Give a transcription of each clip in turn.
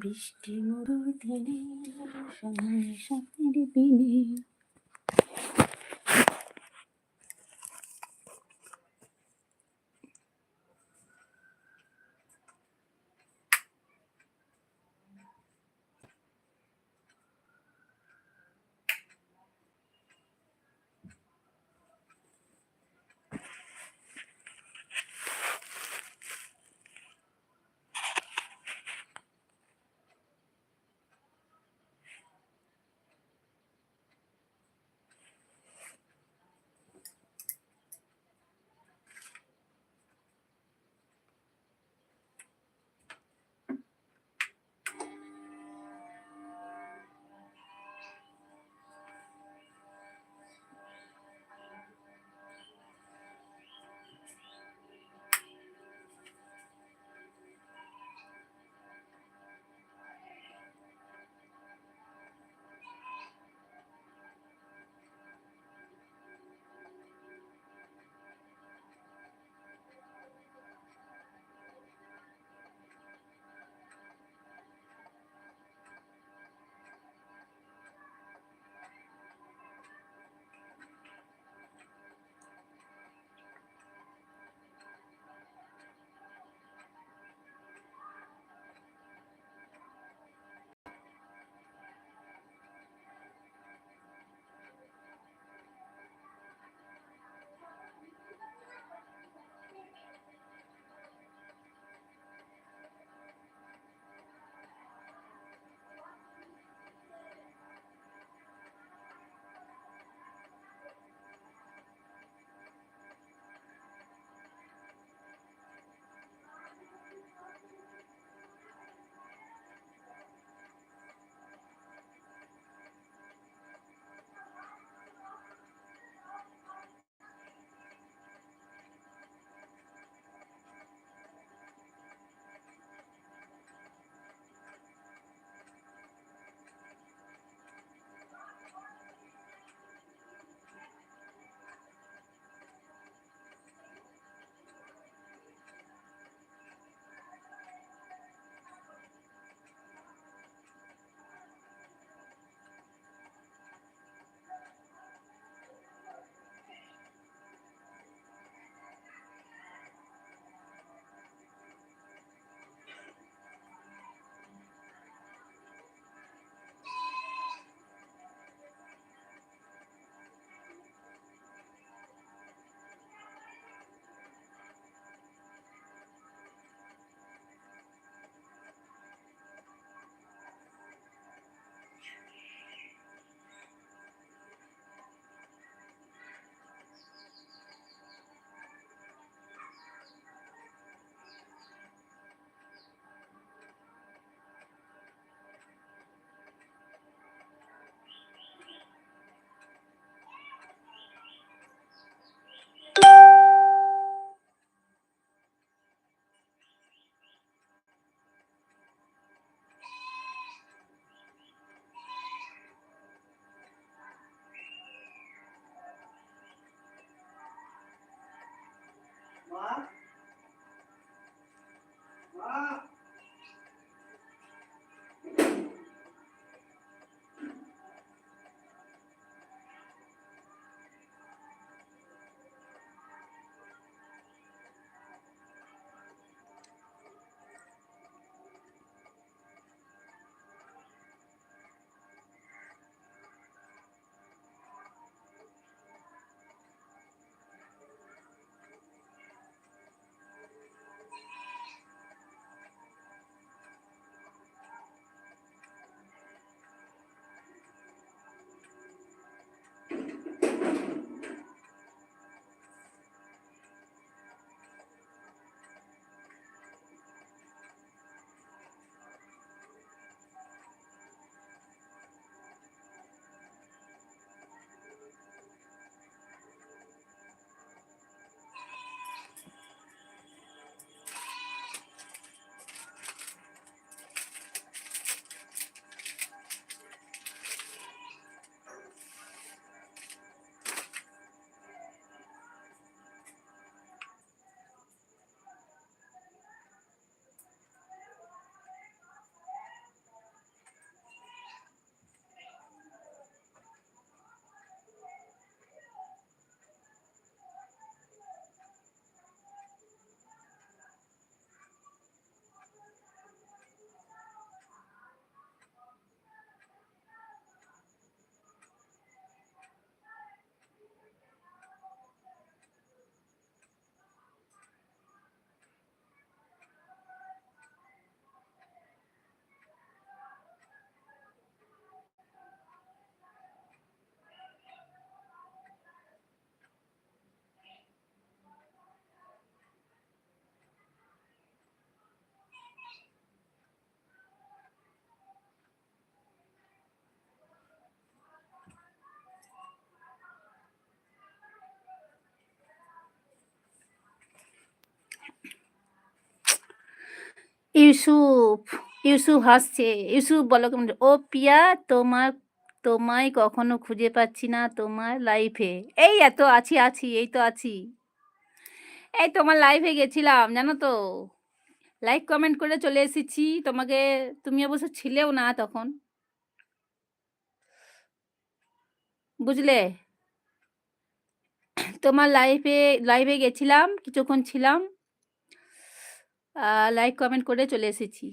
বৃষ্টি মরু দিনে সময় সাথে দিনে ইউসুফ, ইউসুফ হাসছে। ইউসুফ বলো কেমন? ও পিয়া তোমার তোমায় কখনো খুঁজে পাচ্ছি না তোমার লাইফে। এই এত আছি, আছি, এই তো আছি। এই তোমার লাইফে গেছিলাম জানো তো? লাইক কমেন্ট করে চলে এসেছি। তোমাকে তুমি অবশ্য ছিলেও না তখন। বুঝলে? তোমার লাইফে লাইভে গেছিলাম, কিছুক্ষণ ছিলাম। লাইক কমেন্ট করে চলে এসেছি।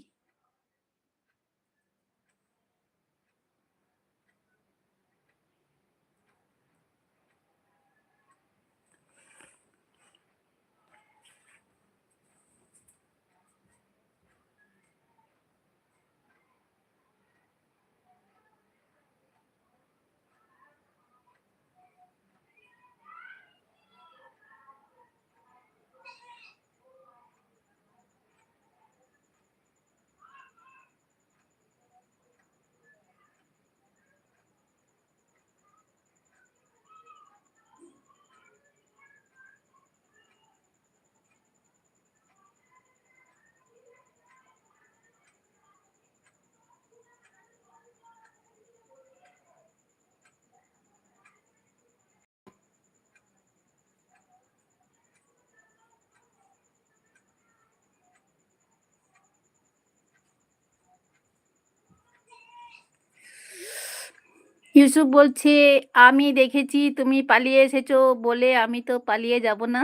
ইউসুফ বলছে, "আমি দেখেছি তুমি পালিয়ে এসেছ বলে আমি তো পালিয়ে যাব না।"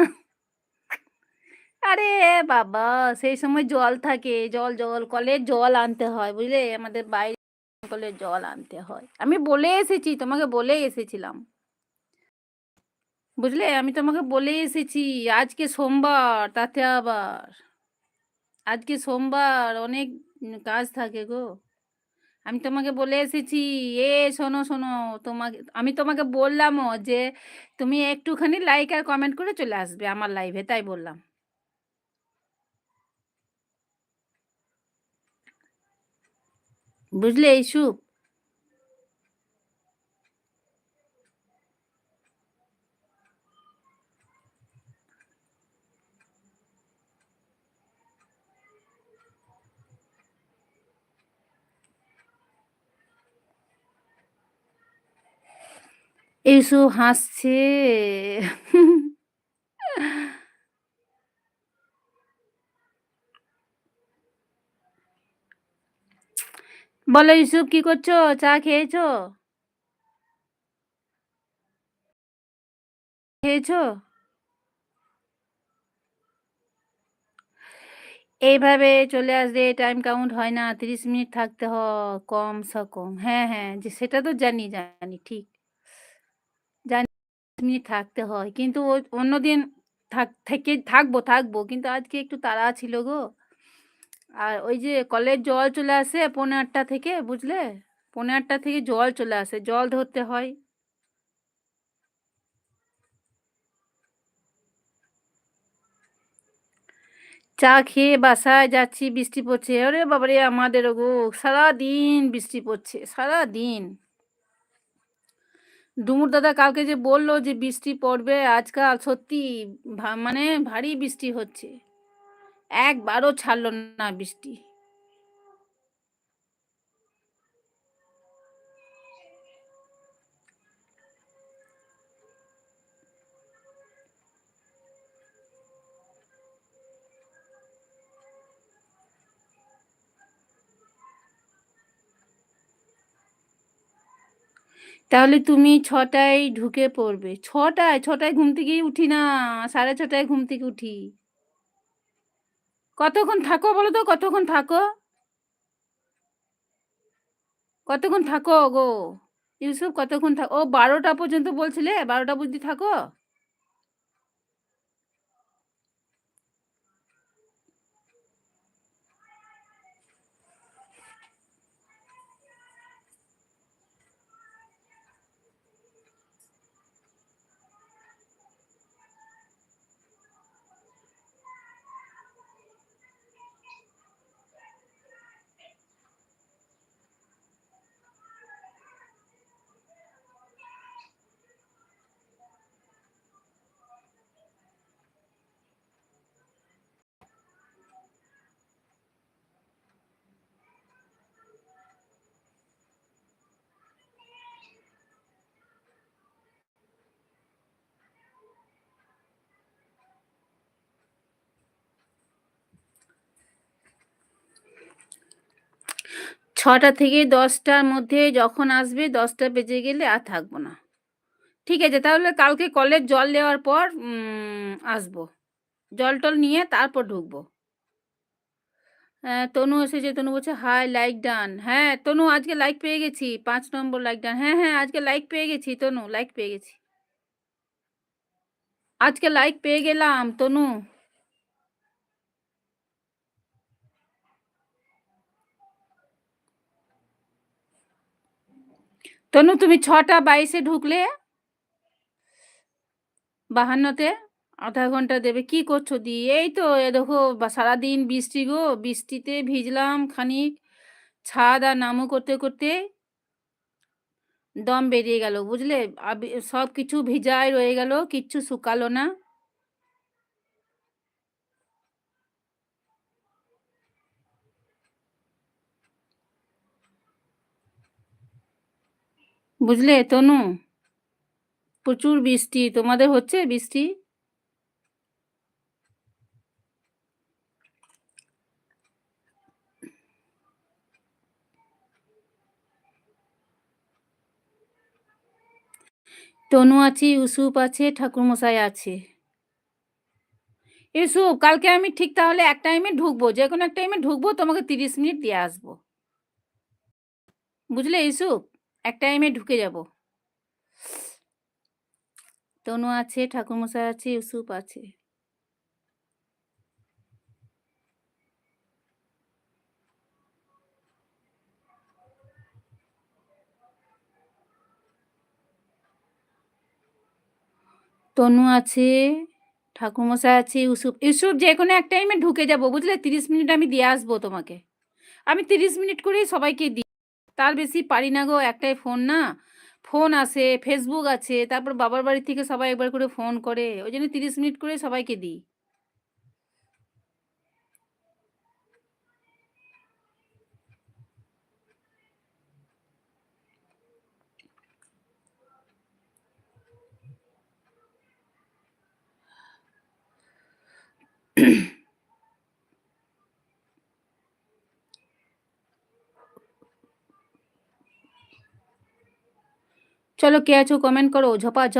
আরে বাবা! সেই সময় জল থাকে। জল, জল, কলের জল আনতে হয় বুঝলে? আমাদের বাইরে কলের জল আনতে হয়। আমি বলে এসেছি, তোমাকে বলেই এসেছিলাম। বুঝলে? আমি তোমাকে বলে এসেছি। আজকে সোমবার, তাতে আবার। আজকে সোমবার অনেক কাজ থাকে গো। আমি তোমাকে বলে এসেছি, এ শোনো, শোনো তোমাকে আমি তোমাকে বললামও যে, তুমি একটুখানি লাইক আর কমেন্ট করে চলে আসবে আমার লাইভে, তাই বললাম। বুঝলে ইউসুফ? ইউসুফ হাসছে। বলো ইউসুফ কি করছ? চা খেয়েছো? খেয়েছো? এইভাবে চলে আসলে টাইম কাউন্ট হয় না। ৩০ মিনিট থাকতে হয় কমসে কম। হ্যাঁ, হ্যাঁ, যে সেটা তো জানি, জানি ঠিক। জানি মিনিট থাকতে হয়। কিন্তু অন্যদিন থাক থেকে থাকব, থাকব। কিন্তু আজকে একটু তাড়া ছিল গো। আর ওই যে কলের জল চলে আসে পৌনে ৮টা থেকে বুঝলে? পৌনে ৮টা থেকে জল চলে আসে। জল ধরতে হয়। চা খেয়ে বাসায় যাচ্ছি, বৃষ্টি পড়ছে। ওরে বাবারে! আমাদেরও গো সারাদিন বৃষ্টি পড়ছে, সারাদিন। ডুমুর দাদা কালকে যে বলল যে বৃষ্টি পড়বে আজকাল সত্যি মানে ভারী বৃষ্টি হচ্ছে। একবারও ছাড়লো না বৃষ্টি। তাহলে তুমি ছটায় ঢুকে পড়বে। ৬টায়? ৬টায় ঘুম থেকে উঠি না। ৬:৩০টায় ঘুম থেকে উঠি। কতক্ষণ থাকো বলো তো? কতক্ষণ থাকো? কতক্ষণ থাকো গো? ইউসুফ, কতক্ষণ থাকো ও ১২টা পর্যন্ত বলছিলে? বারোটা বুদ্ধি থাকো? ছটা থেকে দশটার মধ্যে যখন আসবে, দশটা বেজে গেলে আর থাকব না। ঠিক আছে, তাহলে কালকে কলের জল দেওয়ার পর আসব। জল টল নিয়ে তারপর ঢুকবো। হ্যাঁ তনু এসেছে, তনু বলছে, হাই লাইক ডান। হ্যাঁ তনু, আজকে লাইক পেয়ে গেছি, পাঁচ নম্বর লাইক ডান। হ্যাঁ হ্যাঁ আজকে লাইক পেয়ে গেছি, তনু লাইক পেয়ে গেছি। আজকে লাইক পেয়ে গেলাম, তনু। তনু, তুমি ছটা বাইশে ঢুকলে? বাহান্নতে? আধা ঘণ্টা দেবে। কি করছ দি? এই তো, এ দেখো সারাদিন বৃষ্টি গো, বৃষ্টিতে ভিজলাম খানিক। ছাদ আর নামও করতে করতে দম বেরিয়ে গেল, বুঝলে? সব কিছু ভিজায় রয়ে গেল, কিচ্ছু শুকালো না। বুঝলে তনু? প্রচুর বৃষ্টি। তোমাদের হচ্ছে বৃষ্টি? তনু আছে, ইউসুফ আছে, ঠাকুরমশাই আছে। ইউসুফ, কালকে আমি ঠিক তাহলে এক টাইমে ঢুকবো। যে কোনো এক টাইমে ঢুকবো, তোমাকে তিরিশ মিনিট দিয়ে আসব। বুঝলে ইউসুফ? এক টাইমে ঢুকে যাব। তনু আছে, ঠাকুরমশাই আছে, ইউসুফ আছে। তনু আছে, ঠাকুরমশাই আছে, ইউসুফ। ইউসুফ, যে কোনো এক টাইমে ঢুকে যাব, বুঝলে? তিরিশ মিনিট আমি দিয়ে আসব তোমাকে। আমি তিরিশ মিনিট করেই সবাইকে দিই তার বেশি পারি না গো একটাই ফোন না। ফোন আসে ফেসবুক আছে, তারপর বাবার বাড়ি থেকে সবাই একবার করে ফোন করে, ওই জন্য তিরিশ মিনিট করে সবাইকে দিই। চলো কে আছো কমেন্ট করো ঝপা